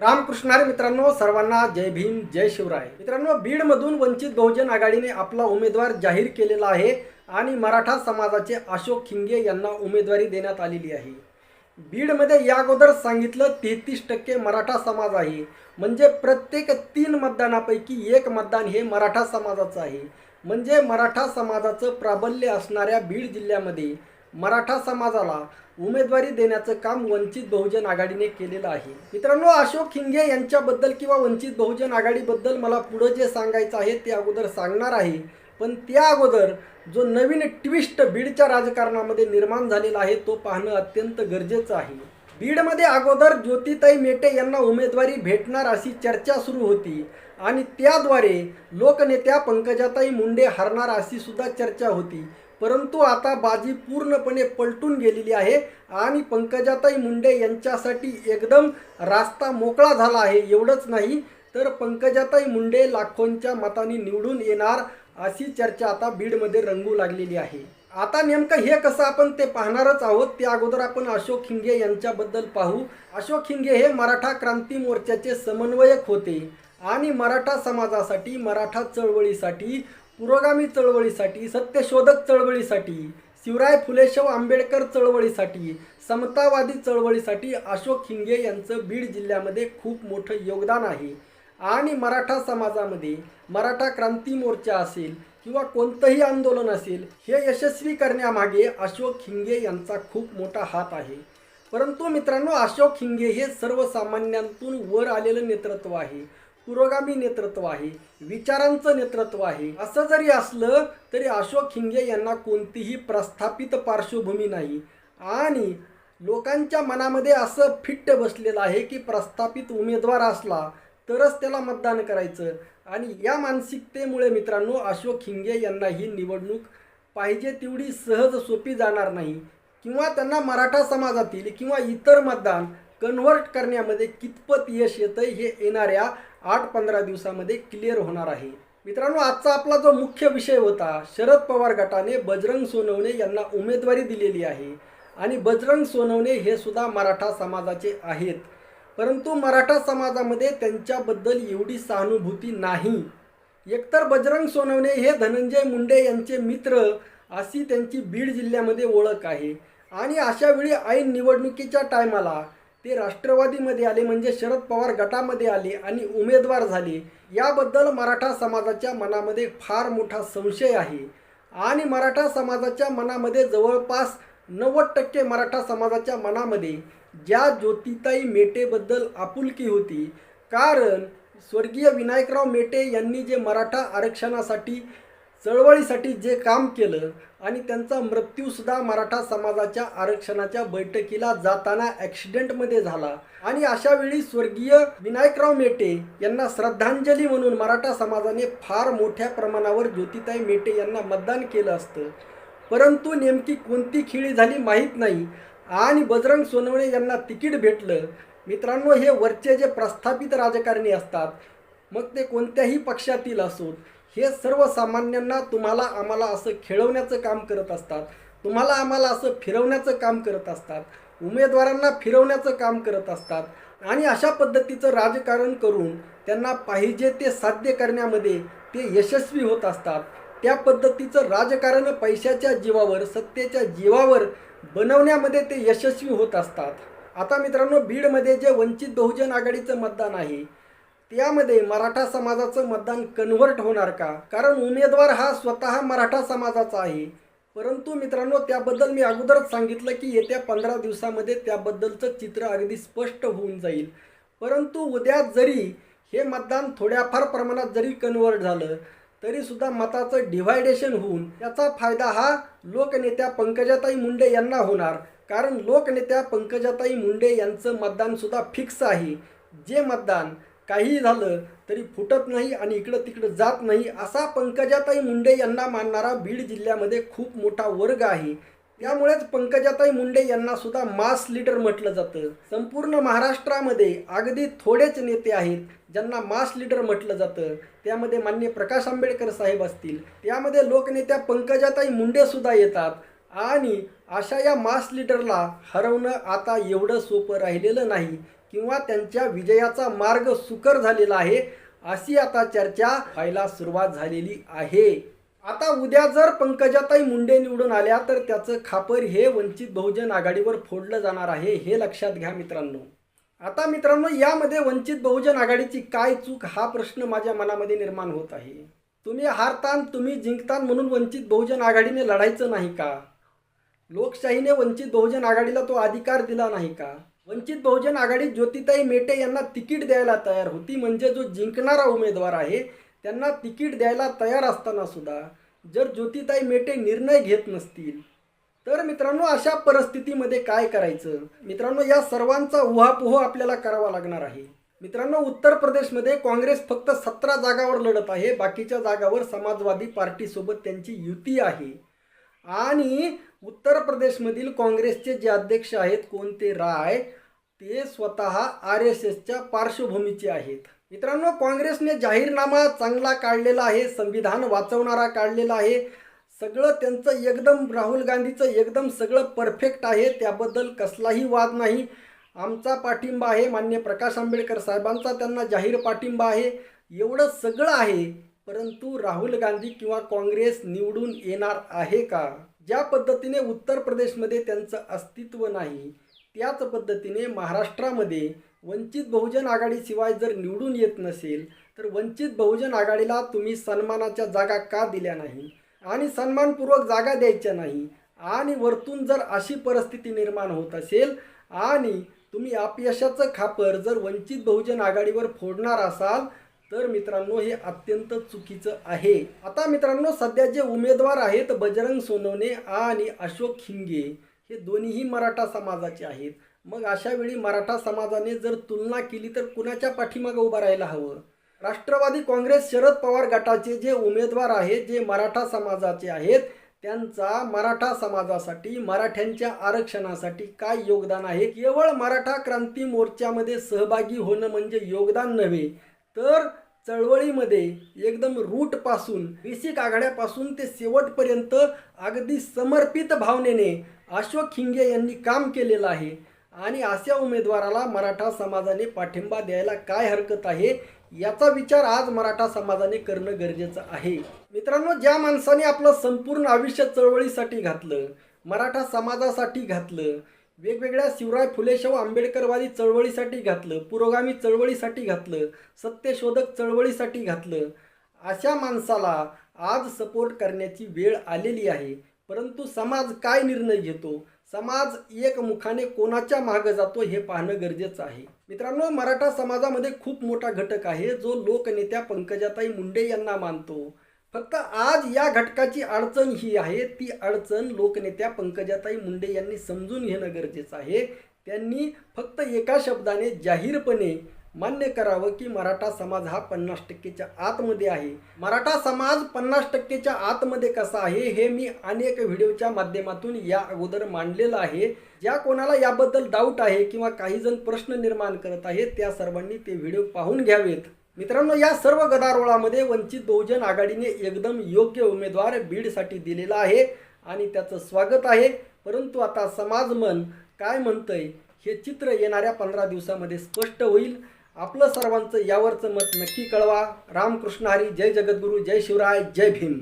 रामकृष्णारे मित्रांनो सर्वांना जय भीम जय शिवराय. मित्रांनो बीडमधून वंचित बहुजन आघाडीने आपला उमेदवार जाहीर केलेला आहे आणि मराठा समाजाचे अशोक खिंगे यांना उमेदवारी देण्यात आलेली आहे. बीडमध्ये या अगोदर सांगितलं तेहतीस टक्के मराठा समाज आहे. म्हणजे प्रत्येक तीन मतदानापैकी एक मतदान हे मराठा समाजाचं आहे. म्हणजे मराठा समाजाचं प्राबल्य असणाऱ्या बीड जिल्ह्यामध्ये मराठा समाजाला उमेदवारी देण्याचं काम वंचित बहुजन आघाडीने केलेलं आहे. मित्रांनो अशोक खिंगे यांच्याबद्दल किंवा वंचित बहुजन आघाडीबद्दल मला पुढं जे सांगायचं आहे ते अगोदर सांगणार आहे. पण त्या अगोदर जो नवीन ट्विस्ट बीडच्या राजकारणामध्ये निर्माण झालेला आहे तो पाहणं अत्यंत गरजेचं आहे. बीडमध्ये अगोदर ज्योतिताई मेटे यांना उमेदवारी भेटणार अशी चर्चा सुरू होती. आणि त्याद्वारे लोकनेत्या पंकजाताई मुंडे हरणार अशी सुद्धा चर्चा होती. परंतु आता बाजी पूर्णपणे पलटून गेलेली आहे आणि पंकजाताई मुंडे यांच्यासाठी एकदम रास्ता मोकळा झाला आहे एवढंच नाही तर पंकजाताई मुंडे लाखोंच्या मताने निवडून येणार अशी चर्चा आता बीडमध्ये रंगू लागलेली आहे. आता नेमकं हे कसं आपण ते पाहणारच आहोत त्या अगोदर आपण अशोक खिंगे यांच्याबद्दल पाहू. अशोक खिंगे हे मराठा क्रांती मोर्चाचे समन्वयक होते. आणि मराठा समाजासाठी मराठा चळवळीसाठी पुरोगामी चळवळीसाठी सत्यशोधक चळवळीसाठी शिवराय फुलेशव आंबेडकर चळवळीसाठी समतावादी चळवळीसाठी अशोक खिंगे यांचं बीड जिल्ह्यामध्ये खूप मोठं योगदान आहे. आणि मराठा समाजामध्ये मराठा क्रांती मोर्चा असेल किंवा कोणतंही आंदोलन असेल हे यशस्वी करण्यामागे अशोक खिंगे यांचा खूप मोठा हात आहे. परंतु मित्रांनो अशोक खिंगे हे सर्वसामान्यांतून वर आलेलं नेतृत्व आहे. पुरोगामी नेतृत्व आहे विचारांचं नेतृत्व आहे. असं जरी असलं तरी अशोक हिंगे यांना कोणतीही प्रस्थापित पार्श्वभूमी नाही. आणि लोकांच्या मनामध्ये असं फिट्ट बसलेलं आहे की प्रस्थापित उमेदवार असला तरच त्याला मतदान करायचं. आणि या मानसिकतेमुळे मित्रांनो अशोक हिंगे यांना ही निवडणूक पाहिजे तेवढी सहज सोपी जाणार नाही. किंवा त्यांना मराठा समाजातील किंवा इतर मतदान कन्व्हर्ट करण्यामध्ये कितपत यश येतं हे येणाऱ्या आठ पंधरा दिवसामध्ये क्लिअर होणार आहे. मित्रांनो आजचा आपला जो मुख्य विषय होता शरद पवार गटाने बजरंग सोनवणे यांना उमेदवारी दिलेली आहे. आणि बजरंग सोनवणे हे सुद्धा मराठा समाजाचे आहेत. परंतु मराठा समाजामध्ये त्यांच्याबद्दल एवढी सहानुभूती नाही. एकतर बजरंग सोनवणे हे धनंजय मुंडे यांचे मित्र अशी त्यांची बीड जिल्ह्यामध्ये ओळख आहे. आणि अशावेळी ऐन निवडणुकीच्या टायमाला ते राष्ट्रवादीमध्ये आले म्हणजे शरद पवार गटामध्ये आले आणि उमेदवार झाले. याबद्दल मराठा समाजाच्या मनामध्ये फार मोठा संशय आहे. आणि मराठा समाजाच्या मनामध्ये जवळपास नव्वद टक्के मराठा समाजाच्या मनामध्ये ज्या ज्योतिताई मेटेबद्दल आपुलकी होती. कारण स्वर्गीय विनायकराव मेटे यांनी जे मराठा आरक्षणासाठी चळवळीसाठी जे काम केलं आणि त्यांचा मृत्यूसुद्धा मराठा समाजाच्या आरक्षणाच्या बैठकीला जाताना ॲक्सिडेंटमध्ये झाला. आणि अशा वेळी स्वर्गीय विनायकराव मेटे यांना श्रद्धांजली म्हणून मराठा समाजाने फार मोठ्या प्रमाणावर ज्योतिताई मेटे यांना मतदान केलं असतं. परंतु नेमकी कोणती खिळी झाली माहीत नाही. आणि बजरंग सोनवणे यांना तिकीट भेटलं. मित्रांनो हे वरचे जे प्रस्थापित राजकारणी असतात मग ते कोणत्याही पक्षातील असोत हे सर्वसामान्यांना तुम्हाला आम्हाला असं खेळवण्याचं काम करत असतात. तुम्हाला आम्हाला असं फिरवण्याचं काम करत असतात. उमेदवारांना फिरवण्याचं काम करत असतात. आणि अशा पद्धतीचं राजकारण करून त्यांना पाहिजे ते साध्य करण्यामध्ये ते यशस्वी होत असतात. त्या पद्धतीचं राजकारण पैशाच्या जीवावर सत्तेच्या जीवावर बनवण्यामध्ये ते यशस्वी होत असतात. आता मित्रांनो बीडमध्ये जे वंचित बहुजन आघाडीचं मतदान आहे त्यामध्ये मराठा समाजाचं मतदान कन्व्हर्ट होणार का? कारण उमेदवार हा स्वतः मराठा समाजाचा आहे. परंतु मित्रांनो त्याबद्दल मी अगोदरच सांगितलं की येत्या पंधरा दिवसामध्ये त्याबद्दलचं चित्र अगदी स्पष्ट होऊन जाईल. परंतु उद्या जरी हे मतदान थोड्याफार प्रमाणात जरी कन्व्हर्ट झालं तरीसुद्धा मताचं डिव्हायडेशन होऊन याचा फायदा हा लोकनेत्या पंकजाताई मुंडे यांना होणार. कारण लोकनेत्या पंकजाताई मुंडे यांचं मतदानसुद्धा फिक्स आहे. जे मतदान काहीही झालं तरी फुटत नाही आणि इकडं तिकडं जात नाही असा पंकजाताई मुंडे यांना मानणारा बीड जिल्ह्यामध्ये खूप मोठा वर्ग आहे. त्यामुळेच पंकजाताई मुंडे यांना सुद्धा मास लीडर म्हटलं जातं. संपूर्ण महाराष्ट्रामध्ये अगदी थोडेच नेते आहेत ज्यांना मास लीडर म्हटलं जातं. त्यामध्ये मान्य प्रकाश आंबेडकर साहेब असतील. त्यामध्ये लोकनेत्या पंकजाताई मुंडे सुद्धा येतात. आणि अशा या मास लीडरला हरवणं आता एवढं सोपं राहिलेलं नाही किंवा त्यांच्या विजयाचा मार्ग सुकर झालेला आहे अशी आता चर्चा व्हायला सुरुवात झालेली आहे. आता उद्या जर पंकजाताई मुंडे निवडून आल्या तर त्याचं खापर हे वंचित बहुजन आघाडीवर फोडलं जाणार आहे हे लक्षात घ्या मित्रांनो. आता मित्रांनो यामध्ये वंचित बहुजन आघाडीची काय चूक हा प्रश्न माझ्या मनामध्ये निर्माण होत आहे. तुम्ही हारतान तुम्ही जिंकतान म्हणून वंचित बहुजन आघाडीने लढायचं नाही का? लोकशाहीने वंचित बहुजन आघाडीला तो अधिकार दिला नाही का? वंचित बहुजन आघाडी ज्योतिताई मेटे यांना तिकीट द्यायला तयार होती म्हणजे जो जिंकणारा उमेदवार आहे त्यांना तिकीट द्यायला तयार असताना सुद्धा जर ज्योतिताई मेटे निर्णय घेत नसतील तर मित्रांनो अशा परिस्थितीमध्ये काय करायचं? मित्रांनो या सर्वांचा उहापोह आपल्याला करावा लागणार आहे. मित्रांनो उत्तर प्रदेशमध्ये काँग्रेस फक्त सतरा जागावर लढत आहे बाकीच्या जागावर समाजवादी पार्टीसोबत त्यांची युती आहे. आणि उत्तर प्रदेशमधील काँग्रेसचे जे अध्यक्ष आहेत कोणते? राय. ते स्वतः आर एस एसच्या पार्श्वभूमीचे आहेत. मित्रांनो काँग्रेसने जाहीरनामा चांगला काढलेला आहे संविधान वाचवणारा काढलेला आहे. सगळं त्यांचं एकदम राहुल गांधीचं एकदम सगळं परफेक्ट आहे. त्याबद्दल कसलाही वाद नाही. आमचा पाठिंबा आहे मान्य प्रकाश आंबेडकर साहेबांचा त्यांना जाहीर पाठिंबा आहे. एवढं सगळं आहे परंतु राहुल गांधी किंवा काँग्रेस निवडून येणार आहे का? ज्या पद्धतीने उत्तर प्रदेशमध्ये त्यांचं अस्तित्व नाही त्याच पद्धतीने महाराष्ट्रामध्ये वंचित बहुजन आघाडीशिवाय जर निवडून येत नसेल तर वंचित बहुजन आघाडीला तुम्ही सन्मानाच्या जागा का दिल्या नाही? आणि सन्मानपूर्वक जागा द्यायच्या नाही? आणि वरतून जर अशी परिस्थिती निर्माण होत असेल आणि तुम्ही अपयशाचं खापर जर वंचित बहुजन आघाडीवर फोडणार असाल तर मित्रांनो हे अत्यंत चुकीचं आहे. आता मित्रांनो सध्या जे उमेदवार आहेत बजरंग सोनवणे आणि अशोक खिंगे हे दोन्हीही मराठा समाजाचे आहेत. मग अशा वेळी मराठा समाजाने जर तुलना केली तर कुणाच्या पाठीमागं उभं राहायला हवं? राष्ट्रवादी काँग्रेस शरद पवार गटाचे जे उमेदवार आहेत जे मराठा समाजाचे आहेत त्यांचा मराठा समाजासाठी मराठ्यांच्या आरक्षणासाठी काय योगदान आहे? केवळ मराठा क्रांती मोर्चामध्ये सहभागी होणं म्हणजे योगदान नव्हे तर चळवळीमध्ये एकदम रूटपासून बेसिक आघाड्यापासून ते शेवटपर्यंत अगदी समर्पित भावनेने अशोक खिंगे यांनी काम केलेलं आहे. आणि अशा उमेदवाराला मराठा समाजाने पाठिंबा द्यायला काय हरकत आहे याचा विचार आज मराठा समाजाने करणं गरजेचं आहे. मित्रांनो ज्या माणसाने आपलं संपूर्ण आयुष्य चळवळीसाठी घातलं मराठा समाजासाठी घातलं वेगवेगळ्या शिवराय फुले आंबेडकरवादी चळवळीसाठी घातलं पुरोगामी चळवळीसाठी घातलं सत्यशोधक चळवळीसाठी घातलं. अशा माणसाला आज सपोर्ट करण्याची वेळ आलेली आहे. परंतु समाज काय निर्णय घेतो? समाज एकमुखाने कोणाच्या मागं जातो हे पाहणं गरजेचं आहे. मित्रांनो मराठा समाजामध्ये खूप मोठा घटक आहे जो लोकनेत्या पंकजाताई मुंडे यांना मानतो. फक्त आज या घटकाची अडचण ही आहे. ती अडचण लोकनेत्या पंकजाताई मुंडे यांनी समजून घेणं गरजेचं आहे. त्यांनी फक्त एका शब्दाने जाहीरपणे मान्य करावं की मराठा समाज हा पन्नास टक्केच्या आतमध्ये आहे. मराठा समाज पन्नास टक्केच्या आतमध्ये कसा आहे हे मी अनेक व्हिडिओच्या माध्यमातून या अगोदर मांडलेलं आहे. ज्या कोणाला याबद्दल डाऊट आहे किंवा काही जण प्रश्न निर्माण करत आहेत त्या सर्वांनी ते व्हिडिओ पाहून घ्यावेत. मित्रांनो या सर्व गदारोळामध्ये वंचित बहुजन आघाडीने एकदम योग्य उमेदवार बीडसाठी दिलेला आहे आणि त्याचं स्वागत आहे. परंतु आता समाज मन काय म्हणतंय हे चित्र येणाऱ्या पंधरा दिवसामध्ये स्पष्ट होईल. आपलं सर्वांचं यावरचं मत नक्की कळवा. रामकृष्ण हरी जय जगद्गुरू जय शिवराय जय भीम.